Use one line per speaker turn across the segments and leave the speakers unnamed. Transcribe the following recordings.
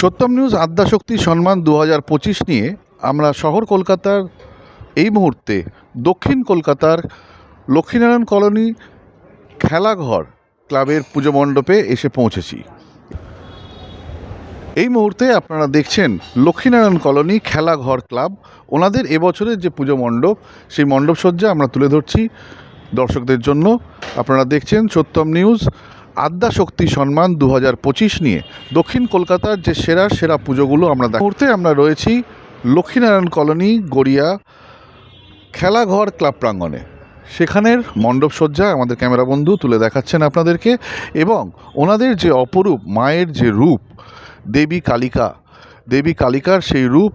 সত্যম news Adyashakti সম্মান দু হাজার পঁচিশ নিয়ে আমরা শহর কলকাতার এই মুহূর্তে দক্ষিণ কলকাতার লক্ষ্মীনারায়ণ কলোনি খেলাঘর ক্লাবের পুজো মণ্ডপে এসে পৌঁছেছি। এই মুহূর্তে আপনারা দেখছেন লক্ষ্মীনারায়ণ কলোনি খেলাঘর ক্লাব। ওনাদের এবছরের যে পুজো মণ্ডপ, সেই মণ্ডপ সজ্জা আমরা তুলে ধরছি দর্শকদের জন্য। আপনারা দেখছেন সত্যম নিউজ আদ্যা শক্তি সম্মান দু হাজার পঁচিশ নিয়ে দক্ষিণ কলকাতার যে সেরা সেরা পুজোগুলো আমরা মুহূর্তে আমরা রয়েছি লক্ষ্মীনারায়ণ কলোনি, গড়িয়া খেলাঘর ক্লাব প্রাঙ্গণে। সেখানের মণ্ডপ সজ্জা আমাদের ক্যামেরা বন্ধু তুলে দেখাচ্ছেন আপনাদেরকে এবং ওনাদের যে অপরূপ মায়ের যে রূপ, দেবী কালিকা, দেবী কালিকার সেই রূপ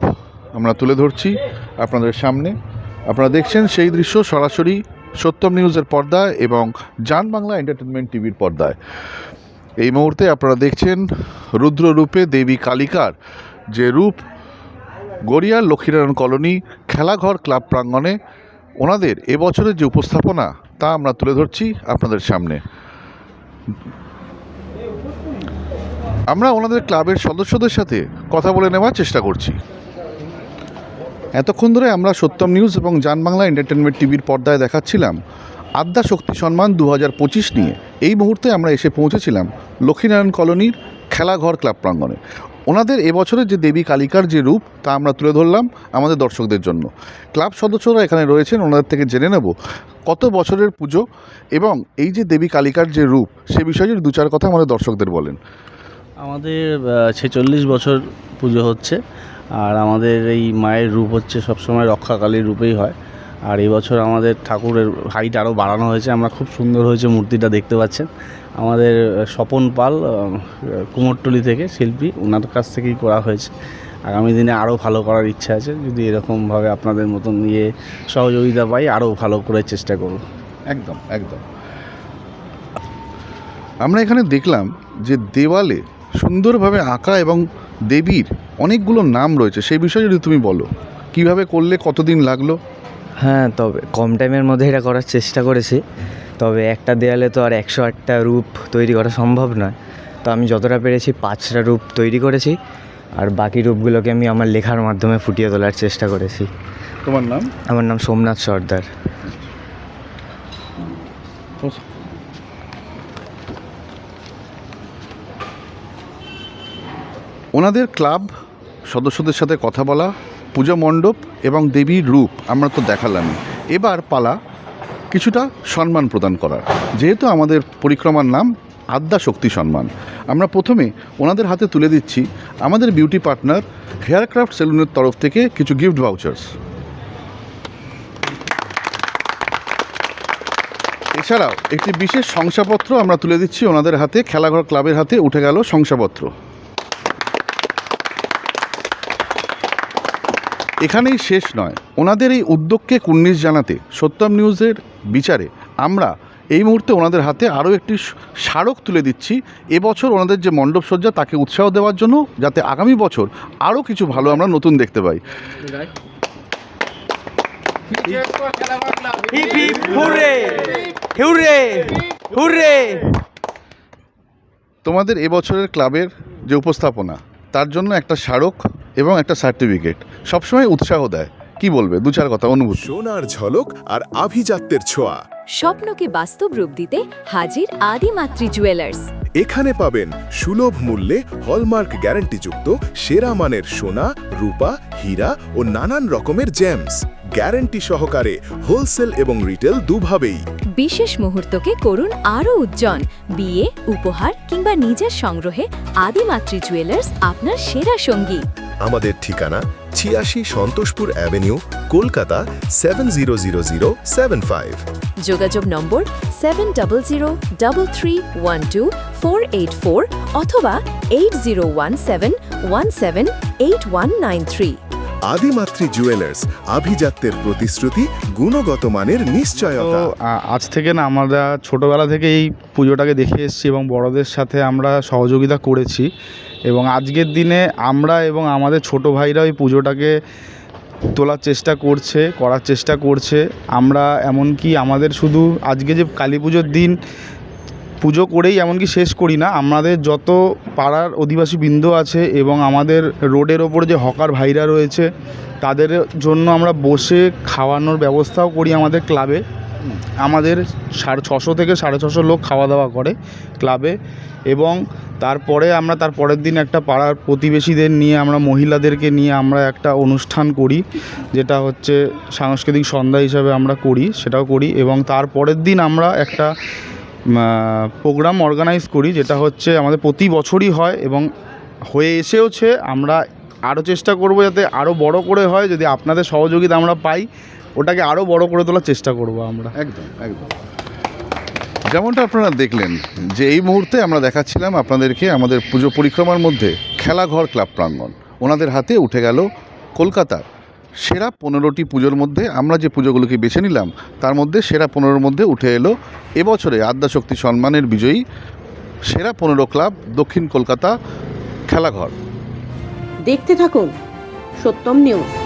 আমরা তুলে ধরছি আপনাদের সামনে। আপনারা দেখছেন সেই দৃশ্য সরাসরি সত্যম নিউজের পর্দায় এবং জান বাংলা এন্টারটেনমেন্ট টিভির পর্দায়। এই মুহূর্তে আপনারা দেখছেন রুদ্ররূপে দেবী কালিকার যে রূপ, গড়িয়ার লক্ষ্মীনারায়ণ কলোনি খেলাঘর ক্লাব প্রাঙ্গণে ওনাদের এবছরের যে উপস্থাপনা, তা আমরা তুলে ধরছি আপনাদের সামনে। আমরা ওনাদের ক্লাবের সদস্যদের সাথে কথা বলে নেওয়ার চেষ্টা করছি। এতক্ষণ ধরে আমরা সত্যম নিউজ এবং জান বাংলা এন্টারটেনমেন্ট টিভির পর্দায় দেখাচ্ছিলাম। আদ্যা শক্তি সম্মান দু হাজার পঁচিশ নিয়ে। এই মুহূর্তে আমরা এসে পৌঁছেছিলাম লক্ষ্মীনারায়ণ কলোনির খেলাঘর ক্লাব প্রাঙ্গণে। ওনাদের এবছরের যে দেবী কালিকার যে রূপ, তা আমরা তুলে ধরলাম আমাদের দর্শকদের জন্য। ক্লাব সদস্যরা এখানে রয়েছেন, ওনাদের থেকে জেনে নেব কত বছরের পুজো এবং এই যে দেবী কালিকার যে রূপ, সে বিষয়ে দু চার কথা আমাদের দর্শকদের বলেন।
আমাদের ছেচল্লিশ বছর পুজো হচ্ছে। আর আমাদের এই মায়ের রূপ হচ্ছে সবসময় রক্ষাকালীর রূপেই হয়। আর এই বছর আমাদের ঠাকুরের হাইট আরও বাড়ানো হয়েছে। আমরা খুব সুন্দর হয়েছে মূর্তিটা দেখতে পাচ্ছেন। আমাদের স্বপন পাল কুমোরটুলি থেকে শিল্পী ওনার কাছ থেকেই করা হয়েছে। আগামী দিনে আরও ভালো করার ইচ্ছা আছে। যদি এরকমভাবে আপনাদের মতন ইয়ে সহযোগিতা পাই আরও ভালো করে চেষ্টা করব।
একদম একদম। আমরা এখানে দেখলাম যে দেওয়ালে সুন্দরভাবে আঁকা এবং দেবীর অনেকগুলো নাম রয়েছে সেই বিষয়ে যদি তুমি বলো কীভাবে করলে কতদিন লাগল?
হ্যাঁ তবে কম টাইমের মধ্যে এটা করার চেষ্টা করেছি। তবে একটা দেয়ালে তো আর একশো আটটা রূপ তৈরি করা সম্ভব নয়। তো আমি যতটা পেরেছি পাঁচটা রূপ তৈরি করেছি। আর বাকি রূপগুলোকে আমি আমার লেখার মাধ্যমে ফুটিয়ে তোলার চেষ্টা করেছি।
তোমার নাম?
আমার নাম সোমনাথ সর্দার।
ওনাদের ক্লাব, সদস্যদের সাথে কথা বলা, পূজা মণ্ডপ এবং দেবীর রূপ আমরা তো দেখালামই এবার পালা কিছুটা সম্মান প্রদান করার। যেহেতু আমাদের পরিক্রমার নাম আদ্যা শক্তি সম্মান, আমরা প্রথমে ওনাদের হাতে তুলে দিচ্ছি আমাদের বিউটি পার্টনার হেয়ারক্রাফট সেলুনের তরফ থেকে কিছু গিফট ভাউচার্স এছাড়াও একটি বিশেষ শংসাপত্র আমরা তুলে দিচ্ছি ওনাদের হাতে, খেলাঘর ক্লাবের হাতে উঠে গেল শংসাপত্র। এখানেই শেষ নয়। ওনাদের এই উদ্যোগকে কুর্নিশ জানাতে সত্যম নিউজের বিচারে আমরা এই মুহূর্তে ওনাদের হাতে আরও একটি স্মারক তুলে দিচ্ছি। এবছর ওনাদের যে মণ্ডপ সজ্জা তাকে উৎসাহ দেওয়ার জন্য যাতে আগামী বছর আরও কিছু ভালো আমরা নতুন দেখতে পাই। তোমাদের এবছরের ক্লাবের যে উপস্থাপনা তার জন্য একটা স্মারক এবং একটা সার্টিফিকেট। সবসময় উৎসাহ দেয়। কি বলবে? দু চার কথা অনুভূতি।
সোনার ঝলক আর আভিজাত্যের ছোঁয়া।
স্বপ্নকে বাস্তব রূপ দিতে হাজির আদিমাতৃ জুয়েলার্স
এখানে পাবেন সুলভ মূল্যে হলমার্ক গ্যারান্টিযুক্ত সেরা মানের সোনা রূপা হীরা ও নানান রকমের জেমস গ্যারান্টি সহকারে হোলসেল এবং রিটেল দুভাবেই।
বিশেষ মুহূর্তকে করুন আরও উজ্জ্বল। বিয়ে উপহার কিংবা নিজের সংগ্রহে আদিমাতৃ জুয়েলার্স আপনার সেরা সঙ্গী।
আমাদের ঠিকানা ছিয়াশি Santoshpur avenue Kolkata seven zero zero zero seven five.
যোগাযোগ নম্বর seven double zero double three one two four eight four অথবা eight zero one seven one seven eight one nine three.
Adimatri jewellers আভিজাত্যের প্রতিশ্রুতি গুণগত মানের নিশ্চয়তা।
আজ থেকে না আমরা ছোটোবেলা থেকে এই পুজোটাকে দেখে এসেছি এবং বড়দের সাথে আমরা সহযোগিতা করেছি। এবং আজকের দিনে আমরা এবং আমাদের ছোট ভাইরা এই পুজোটাকে তোলার চেষ্টা করছে, করার চেষ্টা করছে। আমরা এমনকি আমাদের শুধু আজকে যে কালী পুজোর দিন পুজো করেই এমনকি শেষ করি না, আমাদের যত পাড়ার অধিবাসী বৃন্দ আছে এবং আমাদের রোডের ওপর যে হকার ভাইরা রয়েছে, তাদের জন্য আমরা বসে খাওয়ানোর ব্যবস্থাও করি আমাদের ক্লাবে। আমাদের সাড়ে ছশো থেকে সাড়ে ছশো লোক খাওয়া দাওয়া করে ক্লাবে এবং তারপরে আমরা তার পরের দিন একটা পাড়ার প্রতিবেশীদের নিয়ে আমরা মহিলাদেরকে নিয়ে আমরা একটা অনুষ্ঠান করি, যেটা হচ্ছে সাংস্কৃতিক সন্ধ্যা হিসাবে আমরা করি, সেটাও করি এবং তার পরের দিন আমরা একটা প্রোগ্রাম অর্গানাইজ করি, যেটা হচ্ছে আমাদের প্রতি বছরই হয় এবং হয়ে এসেওছে, আমরা আরও চেষ্টা করব যাতে আরও বড় করে হয়, যদি আপনাদের সহযোগিতা আমরা পাই, ওটাকে আরও বড় করে তোলার চেষ্টা করব আমরা।
একদম একদম। যেমনটা আপনারা দেখলেন যে এই মুহূর্তে আমরা দেখাচ্ছিলাম আপনাদেরকে আমাদের পুজো পরিক্রমার মধ্যে খেলাঘর ক্লাব প্রাঙ্গণ। ওনাদের হাতে উঠে গেল কলকাতার সেরা পনেরোটি পুজোর মধ্যে আমরা যে পুজোগুলোকে বেছে নিলাম, তার মধ্যে সেরা পনেরোর মধ্যে উঠে এলো এবছরে আদ্যাশক্তি সম্মানের বিজয়ী সেরা পনেরো ক্লাব দক্ষিণ কলকাতা খেলাঘর।
দেখতে থাকুন সত্যম নিউজ।